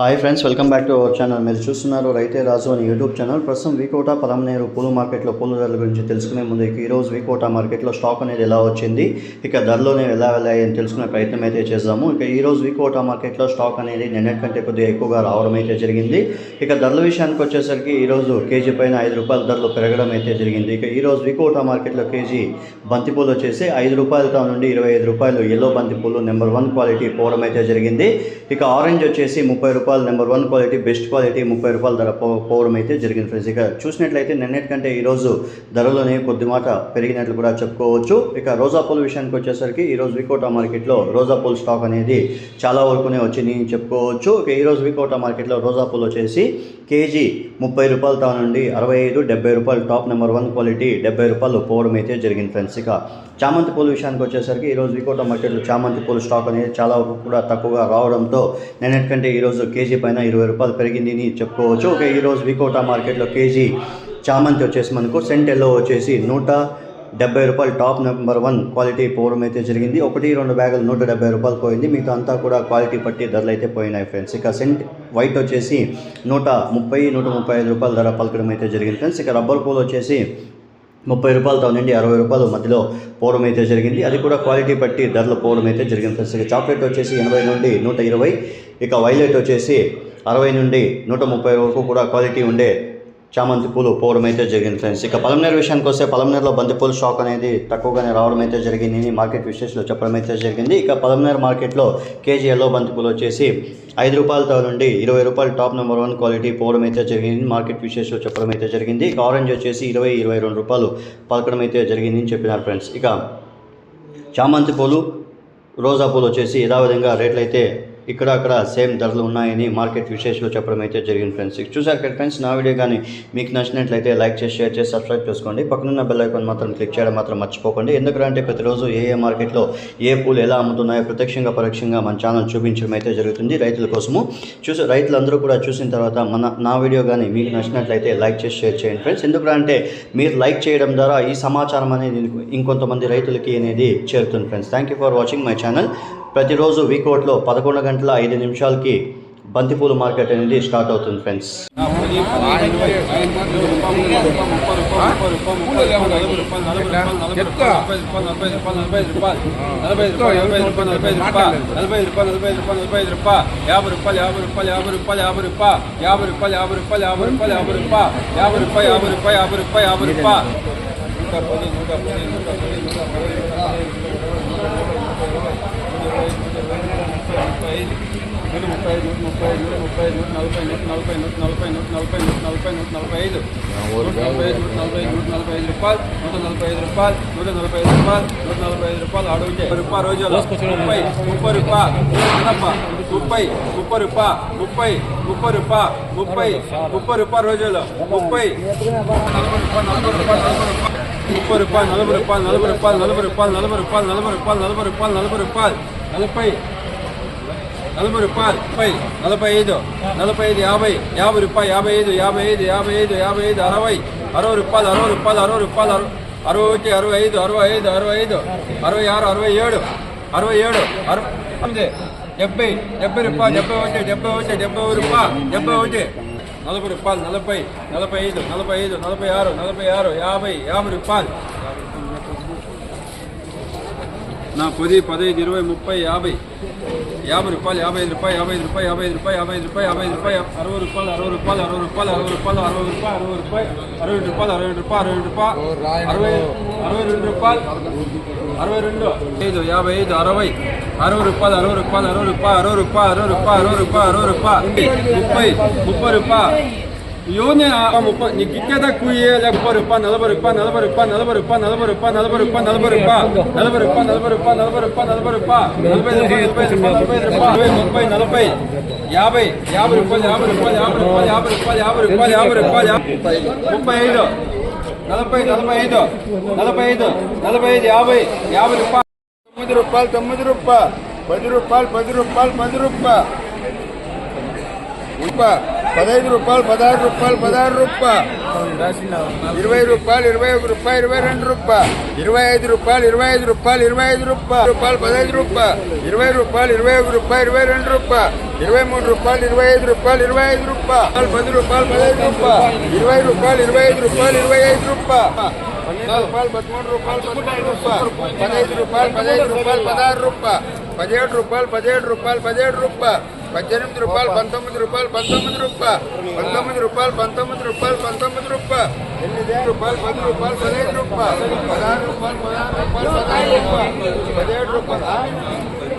Hi friends welcome back to our channel. మీరు చూస్తున్నారు రైతే రాజు అని యూట్యూబ్ ఛానల్. ప్రస్తుతం వీకోట పలమనేరు పూలు మార్కెట్లో పూల ధరల గురించి తెలుసుకునే ముందు ఈరోజు వీకోట మార్కెట్లో స్టాక్ అనేది ఎలా వచ్చింది ఇక ధరలోనే ఎలా వెళ్ళాయి అని తెలుసుకునే ప్రయత్నం అయితే చేద్దాము. ఇక ఈరోజు వీకోట మార్కెట్లో స్టాక్ అనేది నిన్నటి కంటే కొద్దిగా ఎక్కువగా రావడం అయితే జరిగింది. ఇక ధరల విషయానికి వచ్చేసరికి ఈరోజు కేజీ పైన ఐదు రూపాయల ధరలు పెరగడం అయితే జరిగింది. ఇక ఈరోజు వీకోట మార్కెట్లో కేజీ బంతిపూలు వచ్చేసి ఐదు రూపాయలతో నుండి ఇరవై ఐదు రూపాయలు ఎల్లో బంతిపూలు నెంబర్ వన్ క్వాలిటీ పోవడం అయితే జరిగింది. ఇక ఆరెంజ్ వచ్చేసి ముప్పై రూపాయలు number one quality best quality ముప్పై రూపాయల ధర పోవడం అయితే జరిగింది ఫ్రెండ్స్. ఇక చూసినట్లయితే నిన్నటికంటే ఈరోజు ధరలోనే కొద్ది మాట పెరిగినట్లు కూడా చెప్పుకోవచ్చు. ఇక రోజా పూల విషయానికి వచ్చేసరికి ఈరోజు వికోటా మార్కెట్లో రోజా పూల స్టాక్ అనేది చాలా వరకునే వచ్చింది అని చెప్పుకోవచ్చు. ఇక ఈరోజు వికోటా మార్కెట్లో రోజా పూలు వచ్చేసి కేజీ ముప్పై రూపాయలు నుండి అరవై ఐదు డెబ్బై రూపాయలు టాప్ నెంబర్ వన్ క్వాలిటీ డెబ్బై రూపాయలు పోవడం అయితే జరిగింది ఫ్రెండ్స్. ఇక చామంతి పూల విషయానికి వచ్చేసరికి ఈరోజు వికోటా మార్కెట్లో చామంతి పూల స్టాక్ అనేది చాలా వరకు కూడా తక్కువగా రావడంతో నిన్నటికంటే ఈరోజు కేజీ పైన ఇరవై రూపాయలు పెరిగింది అని చెప్పుకోవచ్చు. ఓకే ఈరోజు వికోటా మార్కెట్లో కేజీ చామంతి వచ్చేసి మనకు సెంట్ ఎల్లో వచ్చేసి నూట డెబ్బై రూపాయలు టాప్ నెంబర్ వన్ క్వాలిటీ పోవడం అయితే జరిగింది. ఒకటి రెండు బ్యాగులు నూట డెబ్బై రూపాయలు పోయింది. మిగతా అంతా కూడా క్వాలిటీ పట్టి ధరలు అయితే పోయినాయి ఫ్రెండ్స్. ఇక సెంట్ వైట్ వచ్చేసి నూట ముప్పై నూట ముప్పై ఐదు రూపాయల ధర పలకడం అయితే జరిగింది ఫ్రెండ్స్. ఇక రబ్బర్ పూలు వచ్చేసి ముప్పై రూపాయలతో నుండి అరవై రూపాయలు మధ్యలో పోవడం అయితే జరిగింది. అది కూడా క్వాలిటీ బట్టి ధరలు పోవడం అయితే జరిగింది ఫ్రెండ్స్. ఇక చాక్లెట్ వచ్చేసి ఎనభై నుండి నూట ఇరవై ఇక వైలెట్ వచ్చేసి అరవై నుండి నూట ముప్పై వరకు కూడా క్వాలిటీ ఉండే చామంతి పూలు పోవడం అయితే జరిగింది ఫ్రెండ్స్. ఇక పలమనేరు విషయానికి వస్తే పలమనేరులో బంతిపూల స్టాక్ అనేది తక్కువగానే రావడం అయితే జరిగింది మార్కెట్ విశేషాలు చెప్పడం అయితే జరిగింది. ఇక పలమనేరు మార్కెట్లో కేజీ ఎల్లో బంతిపూలు వచ్చేసి ఐదు రూపాయలతో నుండి ఇరవై రూపాయలు టాప్ నెంబర్ వన్ క్వాలిటీ పోవడం అయితే జరిగింది మార్కెట్ విశేషాలు చెప్పడం అయితే జరిగింది. ఇక ఆరెంజ్ వచ్చేసి ఇరవై ఇరవై రెండు రూపాయలు పలకడం అయితే జరిగింది అని చెప్పినారు ఫ్రెండ్స్. ఇక చామంతి పూలు రోజా పూలు వచ్చేసి యథావిధంగా రేట్లు అయితే ఇక్కడ అక్కడ సేమ్ ధరలు ఉన్నాయని మార్కెట్ విశేషాలు చెప్పడం అయితే జరిగింది ఫ్రెండ్స్. చూసారు కదా ఫ్రెండ్స్ నా వీడియో కానీ మీకు నచ్చినట్లయితే లైక్ చేసి షేర్ చేసి సబ్స్క్రైబ్ చేసుకోండి. పక్కనున్న బెల్ ఐకాన్ మాత్రం క్లిక్ చేయడం మాత్రం మర్చిపోకండి. ఎందుకంటే ప్రతిరోజు ఏ ఏ మార్కెట్లో ఏ పూలు ఎలా అమ్ముతున్నాయో ప్రత్యక్షంగా పరోక్షంగా మన ఛానల్ చూపించడం అయితే జరుగుతుంది రైతుల కోసము. చూసి రైతులందరూ కూడా చూసిన తర్వాత మన నా వీడియో కానీ మీకు నచ్చినట్లయితే లైక్ చేసి షేర్ చేయండి ఫ్రెండ్స్. ఎందుకంటే మీరు లైక్ చేయడం ద్వారా ఈ సమాచారం అనేది ఇంకొంతమంది రైతులకి అనేది చేరుతుంది friends. Thank you for watching my channel ప్రతిరోజు వీకోట్లో పదకొండు గంటల ఐదు నిమిషాలకి బంతిపూల మార్కెట్ అనేది స్టార్ట్ అవుతుంది ఫ్రెండ్స్ యాభై రూపాయలు ఐదు నూట నలభై ఐదు నూట నలభై ఐదు నూట నలభై ఐదు రూపాయలు నూట నలభై ఐదు రూపాయలు నూట నలభై ఐదు రూపాయలు నూట నలభై ఐదు రూపాయలు అడుగు రూపాయలు రోజులు ముప్పై ముప్పై రూపాయలు ముప్పై ముప్పై రూపాయలు ముప్పై ముప్పై రూపాయలు ముప్పై ముప్పై రూపాయలు రోజులు ముప్పై నలభై రూపాయలు నలభై రూపాయలు నలభై రూపాయలు నలభై రూపాయలు నలభై రూపాయలు నలభై రూపాయలు నలభై రూపాయలు నలభై రూపాయలు నలభై రూపాయలు నలభై నలభై రూపాయలు ముప్పై నలభై ఐదు నలభై ఐదు యాభై యాభై రూపాయలు యాభై ఐదు యాభై ఐదు యాభై ఐదు యాభై ఐదు అరవై అరవై రూపాయలు అరవై రూపాయలు అరవై రూపాయలు అరవై అరవై ఒకటి అరవై ఐదు అరవై ఐదు అరవై ఐదు అరవై ఆరు అరవై ఏడు అరవై ఏడు అరవై ఎనిమిది డెబ్బై డెబ్బై రూపాయలు డెబ్బై ఒకటి డెబ్బై ఒకటి డెబ్బై ఒక రూపాయలు డెబ్బై ఒకటి. నలభై రూపాయలు నలభై నలభై ఐదు నలభై ఐదు నలభై ఆరు నలభై ఆరు యాభై యాభై రూపాయలు. నా పది పదహైదు ఇరవై ముప్పై యాభై యాభై రూపాయలు యాభై ఐదు రూపాయలు యాభై ఐదు రూపాయలు యాభై ఐదు రూపాయలు యాభై ఐదు రూపాయలు యాభై ఐదు రూపాయలు అరవై రూపాయలు అరవై రూపాయలు అరవై రూపాయలు అరవై రూపాయలు అరవై రూపాయలు అరవై రూపాయలు అరవై రూపాయలు అరవై రూపాయలు అరవై రూపాయలు అరవై అరవై రెండు రూపాయలు అరవై రెండు ఐదు యాభై ఐదు అరవై అరవై రూపాయలు అరవై రూపాయలు అరవై రూపాయలు అరవై రూపాయలు అరవై రూపాయలు అరవై రూపాయలు అరవై రూపాయలు ముప్పై ముప్పై రూపాయలు యోని ముప్పై నీకు ఇచ్చేద కుయ్యే ముప్పై రూపాయ నలభై రూపాయ నలభై రూపాయ నలభై రూపాయ నలభై రూపాయ నలభై రూపాయ నలభై రూపాయ నలభై రూపాయ నలభై రూపాయ నలభై రూపాయ నలభై రూపాయ నలభై నలభై నలభై రూపాయ ముప్పై నలభై యాభై యాభై రూపాయలు యాభై రూపాయలు యాభై రూపాయలు యాభై రూపాయలు యాభై రూపాయలు యాభై రూపాయలు ముప్పై ఐదు నలభై నలభై ఐదు నలభై ఐదు నలభై ఐదు యాభై యాభై రూపాయలు తొమ్మిది రూపాయలు తొమ్మిది రూపాయలు పది రూపాయలు పది రూపాయలు పది రూపాయలు రూపాయ పదహైదు రూపాయలు పదహారు రూపాయలు పదహారు రూపాయలు ఇరవై రూపాయలు ఇరవై ఒక రూపాయలు ఇరవై రెండు రూపాయలు ఇరవై ఐదు రూపాయలు ఇరవై ఐదు రూపాయలు ఇరవై ఐదు రూపాయలు రూపాయలు పదహైదు రూపాయలు ఇరవై రూపాయలు ఇరవై ఒక రూపాయలు ఇరవై రెండు రూపాయలు ఇరవై మూడు రూపాయలు ఇరవై ఐదు రూపాయలు ఇరవై ఐదు రూపాయలు పది రూపాయలు పదహైదు రూపాయలు ఇరవై రూపాయలు ఇరవై ఐదు రూపాయలు ఇరవై ఐదు రూపాయలు పన్నెండు రూపాయలు పదమూడు రూపాయలు పదమూడు రూపాయలు పదహైదు రూపాయలు పదహైదు రూపాయలు పదహారు రూపాయలు పదిహేడు రూపాయలు పదిహేడు రూపాయలు పదిహేడు రూపాయలు పద్దెనిమిది రూపాయలు పంతొమ్మిది రూపాయలు పంతొమ్మిది రూపాయలు పంతొమ్మిది రూపాయలు పంతొమ్మిది రూపాయలు పంతొమ్మిది రూపాయలు ఎనిమిది రూపాయలు పది రూపాయలు పదిహేను రూపాయలు పదహారు రూపాయలు పదహారు రూపాయలు పదహారు రూపాయలు పదిహేడు రూపాయలు